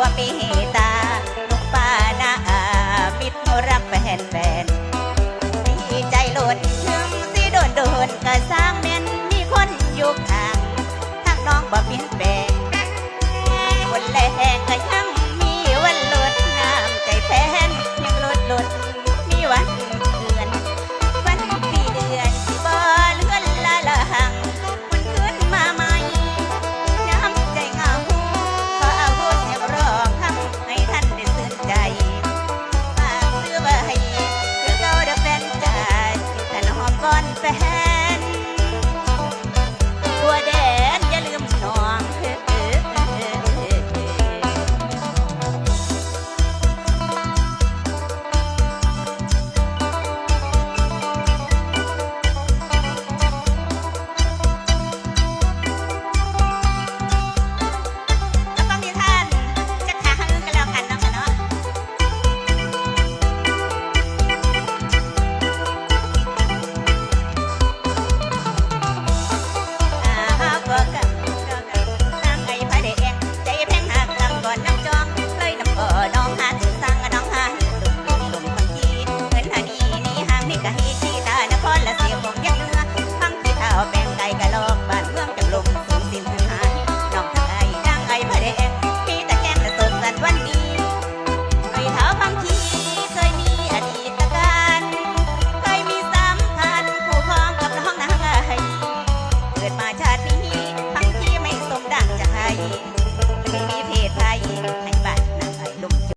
ว่ามีตาลูกป้านาอามิดรักแฟนแฟนดีใจล้นถึงสิโดนโดนก็สร้างแม่